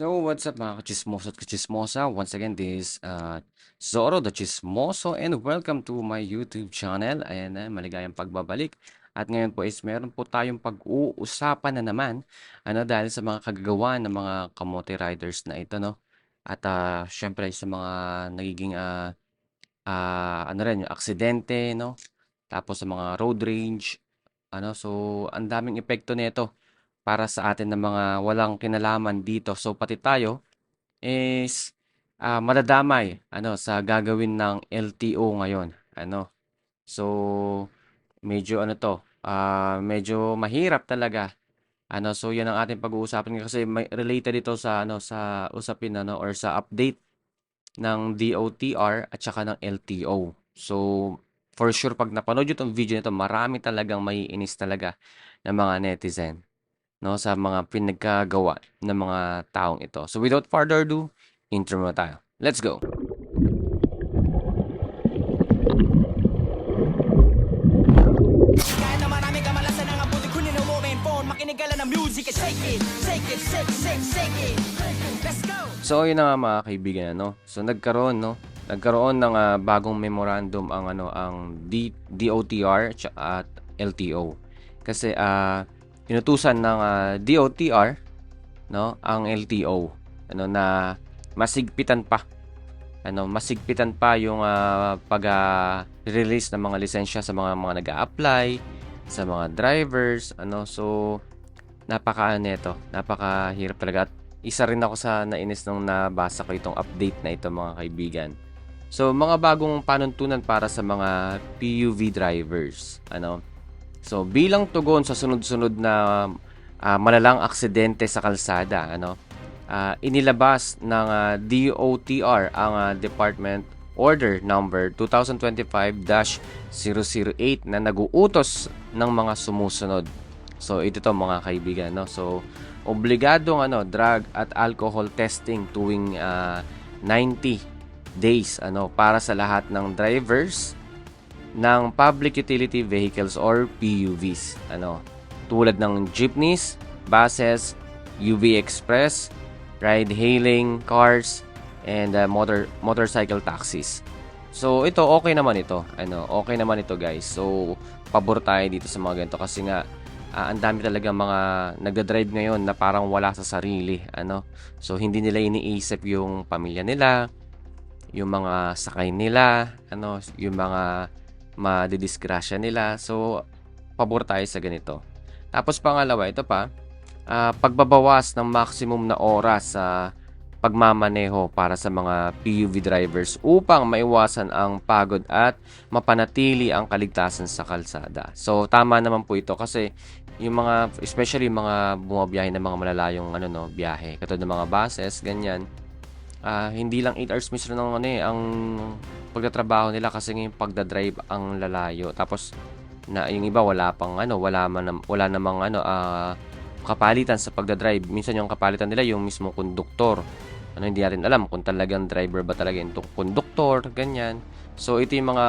So, what's up mga kachismoso at kachismosa? Once again, this is uh, Zoro the Chismoso and welcome to my YouTube channel. Ayan na, maligayang pagbabalik. At ngayon po is meron po tayong pag-uusapan na naman ano, dahil sa mga kagagawa ng mga kamote riders na ito, no? At uh, syempre sa mga nagiging uh, uh, ano rin, yung aksidente, no? Tapos sa mga road rage, ano, so ang daming epekto nito para sa atin ng mga walang kinalaman dito. So pati tayo is uh, madadamay ano sa gagawin ng LTO ngayon. Ano? So medyo ano to, uh, medyo mahirap talaga. Ano, so 'yan ang ating pag-uusapan kasi may related ito sa ano sa usapin ano or sa update ng DOTR at saka ng LTO. So for sure pag napanood tong video nito, marami talagang maiinis talaga ng mga netizen no, sa mga pinagkagawa ng mga taong ito. So without further ado, intro muna tayo. Let's go! So yun na nga mga kaibigan no. So nagkaroon no, nagkaroon ng ah, bagong memorandum ang ano ang D- DOTR at LTO. Kasi ah inutusan ng ah, DOTR no ang LTO ano na masigpitan pa ano masigpitan pa yung ah, pag ah, release ng mga lisensya sa mga mga nag-a-apply sa mga drivers ano so napaka neto napakahirap talaga at isa rin ako sa nainis nung nabasa ko itong update na ito mga kaibigan. So, mga bagong panuntunan para sa mga PUV drivers. Ano? So, bilang tugon sa sunod-sunod na ah, malalang aksidente sa kalsada, ano? ah, inilabas ng ah, DOTR ang ah, Department Order number 2025-008 na naguutos ng mga sumusunod. So, ito to mga kaibigan, no? So, obligadong ano, drug at alcohol testing tuwing ah, 90 days ano para sa lahat ng drivers ng public utility vehicles or PUVs ano tulad ng jeepneys, buses, UV express, ride hailing cars and uh, motor motorcycle taxis. So ito okay naman ito. Ano, okay naman ito guys. So pabor tayo dito sa mga ganito kasi nga ah, ang dami talaga mga nagda-drive ngayon na parang wala sa sarili, ano. So hindi nila iniisip yung pamilya nila, yung mga sakay nila, ano, yung mga madidisgrasya nila. So pabor tayo sa ganito. Tapos pangalawa, ito pa, ah, pagbabawas ng maximum na oras sa pagmamaneho para sa mga PUV drivers upang maiwasan ang pagod at mapanatili ang kaligtasan sa kalsada. So tama naman po ito kasi yung mga especially yung mga bumabiyahe ng mga malalayong ano no, biyahe, katulad ng mga buses, ganyan. Ah, hindi lang 8 hours mismo ng ano eh, ang pagtatrabaho nila kasi ngayon pagda-drive ang lalayo. Tapos na yung iba wala pang ano, wala man wala namang ano ah, kapalitan sa pagda-drive. Minsan yung kapalitan nila yung mismo konduktor. Ano hindi natin alam kung talagang driver ba talaga yung konduktor, ganyan. So ito yung mga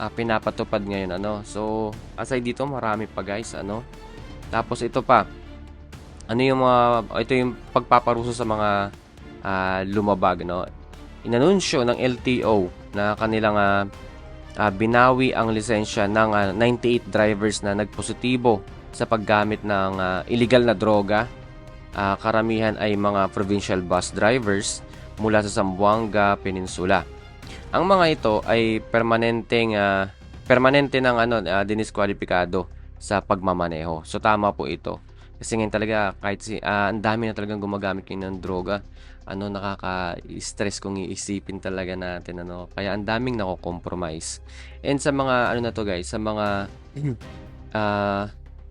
ah, pinapatupad ngayon ano. So aside dito marami pa guys ano. Tapos ito pa. Ano yung mga ito yung pagpaparuso sa mga ah, lumabag no. Inanunsyo ng LTO na kanilang ah, ah, binawi ang lisensya ng ah, 98 drivers na nagpositibo sa paggamit ng ah, illegal na droga. Ah, karamihan ay mga provincial bus drivers mula sa Zamboanga Peninsula. Ang mga ito ay permanenteng ah, permanente ng ano uh, diniskwalipikado sa pagmamaneho. So tama po ito. Kasi ngayon talaga kahit si ah, ang dami na talagang gumagamit ngayon ng droga, ano nakaka-stress kung iisipin talaga natin ano. Kaya ang daming nako-compromise. And sa mga ano na to guys, sa mga ah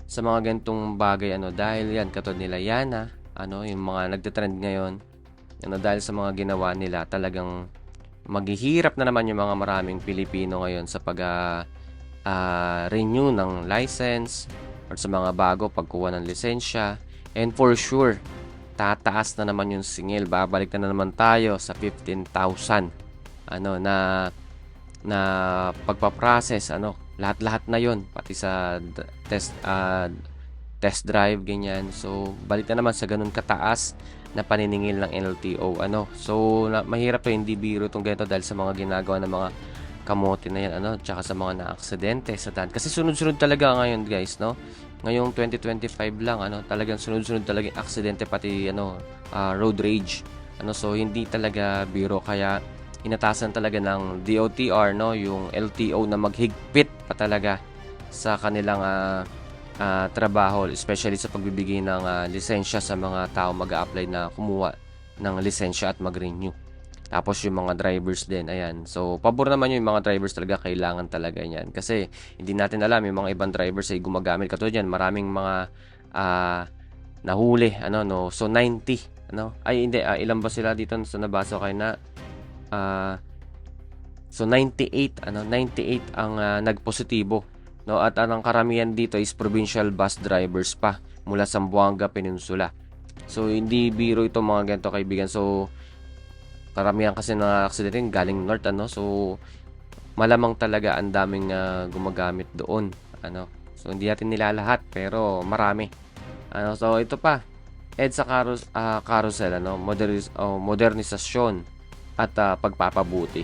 sa mga ganitong bagay ano dahil yan katulad nila Yana, ano yung mga nagte-trend ngayon, ano dahil sa mga ginawa nila talagang maghihirap na naman yung mga maraming Pilipino ngayon sa pag ah, ah, renew ng license or sa mga bago pagkuha ng lisensya and for sure tataas na naman yung singil. Babalik na naman tayo sa 15,000 ano na na pagpa-process ano lahat-lahat na yon pati sa test ah, test drive ganyan. So balik na naman sa ganun kataas na paniningil ng LTO ano so na, mahirap to hindi biro tong ganito dahil sa mga ginagawa ng mga kamote na yan ano tsaka sa mga naaksidente sa daan. Kasi sunod-sunod talaga ngayon guys no? Ngayong 2025 lang ano talagang sunod-sunod talaga yung aksidente pati ano ah, road rage. Ano so hindi talaga biro. Kaya inatasan talaga ng DOTR no yung LTO na maghigpit pa talaga sa kanilang ah, ah, trabaho especially sa pagbibigay ng ah, lisensya sa mga tao mag-apply na kumuha ng lisensya at mag-renew. Tapos yung mga drivers din, ayan. So, pabor naman yung mga drivers talaga, kailangan talaga yan. Kasi, hindi natin alam, yung mga ibang drivers ay gumagamit. Katulad yan, maraming mga ah, nahuli, ano, no. So, 90, ano. Ay, hindi, ah, ilan ba sila dito sa nabasa ko kayo na, ah, so, 98, ano, 98 ang ah, nagpositibo No, at ang karamihan dito is provincial bus drivers pa mula sa Zamboanga Peninsula. So hindi biro ito mga ganito kaibigan. So karamihan kasi ng aksidente galing north ano. So malamang talaga ang daming ah, gumagamit doon. Ano. So hindi natin nilalahat pero marami. Ano, so ito pa. EDSA carous ah, carousel ano, modernis oh, modernisasyon at ah, pagpapabuti.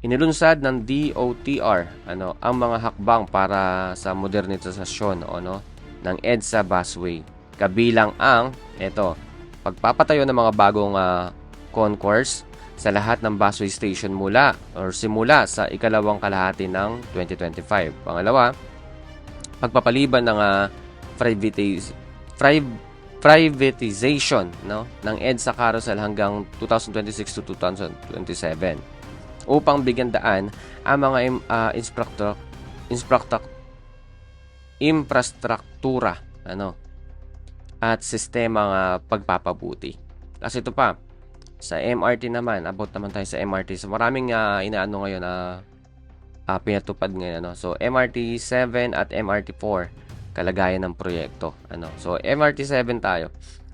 Inilunsad ng DOTR ano ang mga hakbang para sa modernisasyon o no ng EDSA busway kabilang ang ito pagpapatayo ng mga bagong ah, concourse sa lahat ng busway station mula or simula sa ikalawang kalahati ng 2025. Pangalawa, pagpapaliban ng ah, priv- privatization no ng EDSA carousel hanggang 2026 to 2027 upang bigyan daan ang mga ah, instructor instructor infrastruktura ano at sistema nga pagpapabuti. Kasi ito pa sa MRT naman, about naman tayo sa MRT. So maraming ah, inaano ngayon na ah, pinatupad ngayon ano. So MRT 7 at MRT 4 kalagayan ng proyekto ano. So MRT 7 tayo.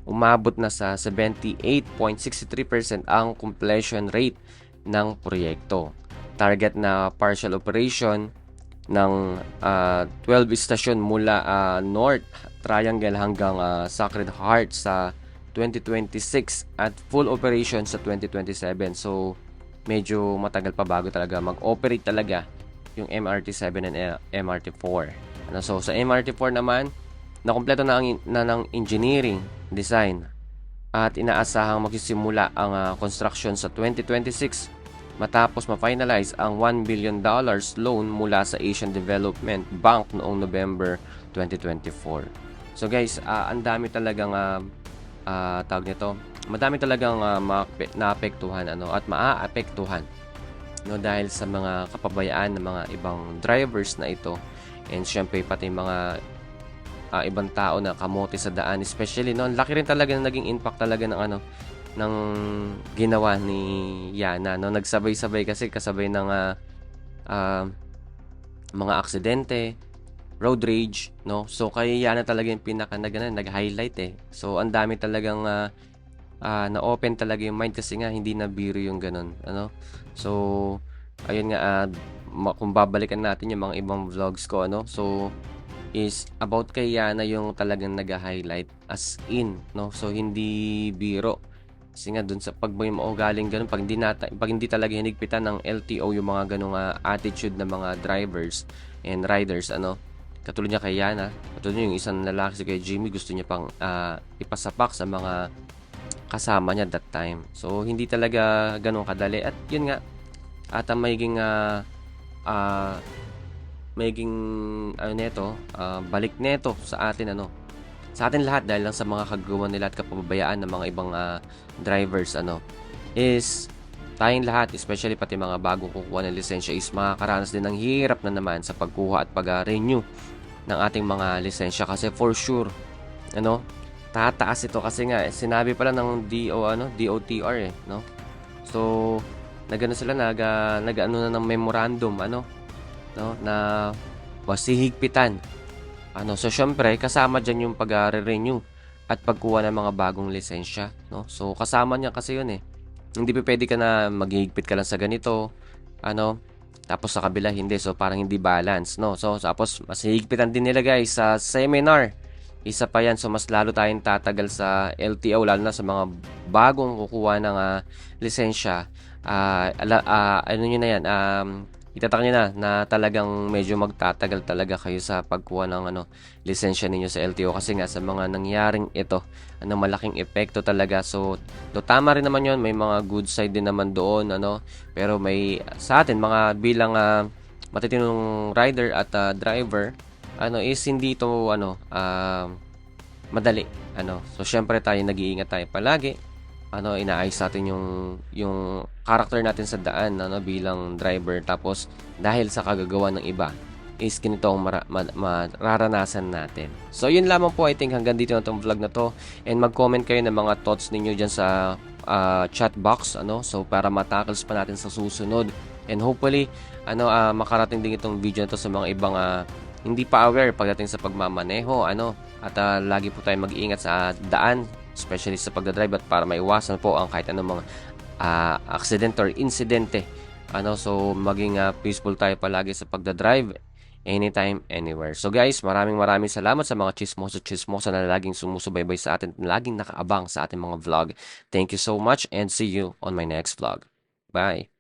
Umabot na sa 78.63% ang completion rate ng proyekto. Target na partial operation ng ah, 12 istasyon mula ah, North Triangle hanggang ah, Sacred Heart sa 2026 at full operation sa 2027. So medyo matagal pa bago talaga mag-operate talaga yung MRT7 and eh, MRT4. Ano so sa MRT4 naman nakumpleto na ang na ng engineering design at inaasahang magsisimula ang ah, construction sa 2026 matapos ma-finalize ang 1 billion dollars loan mula sa Asian Development Bank noong November 2024. So guys, ah, ang dami talagang uh, tawag nito, madami talagang uh, naapektuhan ano at maaapektuhan no dahil sa mga kapabayaan ng mga ibang drivers na ito. And syempre pati mga ah, ibang tao na kamote sa daan especially no ang laki rin talaga na naging impact talaga ng ano ng ginawa ni Yana no. Nagsabay-sabay kasi kasabay ng ah, ah, mga aksidente road rage no? So kaya Yana talaga yung pinaka nag, nag-highlight eh. So ang dami talagang ah, ah, na-open talaga yung mind kasi nga hindi na biro yung ganun ano? So ayun nga ma- kung babalikan natin yung mga ibang vlogs ko ano? So is about kay Yana yung talagang nag-highlight as in no? So hindi biro. Kasi nga dun sa pag may maugaling ganun, pag hindi, nata, pag hindi talaga hinigpitan ng LTO yung mga ganung ah, attitude ng mga drivers and riders, ano, katulad niya kay Yana, katulad niya yung isang lalaki si kay Jimmy, gusto niya pang ah, ipasapak sa mga kasama niya that time. So, hindi talaga ganun kadali. At yun nga, at ang magiging ah, ah, magiging ano neto, ah, balik neto sa atin ano, sa atin lahat dahil lang sa mga kagawa nila at kapabayaan ng mga ibang ah, drivers ano is tayong lahat especially pati mga bagong kukuha ng lisensya is makakaranas din ng hirap na naman sa pagkuha at pag-renew ng ating mga lisensya kasi for sure ano tataas ito kasi nga eh, sinabi pala ng DO ano DOTR eh no so nagano sila nag uh, nag-ano na ng memorandum ano no na wasihigpitan ano, so syempre kasama diyan yung pag-renew at pagkuha ng mga bagong lisensya, no? So kasama niya kasi 'yun eh. Hindi pa pwede ka na maghihigpit ka lang sa ganito, ano, tapos sa kabila hindi. So parang hindi balance, no? So tapos mas hihigpitan din nila guys sa seminar isa pa yan. So, mas lalo tayong tatagal sa LTO, lalo na sa mga bagong kukuha ng ah, lisensya. Ah, ala, ah, ano nyo na yan, um, itatak nyo na na talagang medyo magtatagal talaga kayo sa pagkuha ng ano, lisensya ninyo sa LTO kasi nga sa mga nangyaring ito, ano, malaking epekto talaga. So, do tama rin naman yon may mga good side din naman doon, ano, pero may sa atin mga bilang ah, matitinong rider at ah, driver, ano is hindi ito ano ah, madali ano. So syempre tayo nag-iingat tayo palagi ano inaayos natin yung yung character natin sa daan ano bilang driver. Tapos dahil sa kagagawa ng iba is ganito ang mara- ma- mararanasan natin. So yun lamang po I think hanggang dito na tong vlog na to. And mag-comment kayo ng mga thoughts ninyo diyan sa ah, chat box ano. So para matackles pa natin sa susunod. And hopefully ano ah, makarating din itong video na to sa mga ibang ah, hindi pa aware pagdating sa pagmamaneho ano. At ah, lagi po tayong mag-iingat sa daan especially sa pagdadrive at para maiwasan po ang kahit anong mga ah, accident or insidente ano so maging ah, peaceful tayo palagi sa pagdadrive anytime, anywhere. So guys, maraming maraming salamat sa mga chismoso chismosa na laging sumusubaybay sa atin, laging nakaabang sa ating mga vlog. Thank you so much and see you on my next vlog. Bye!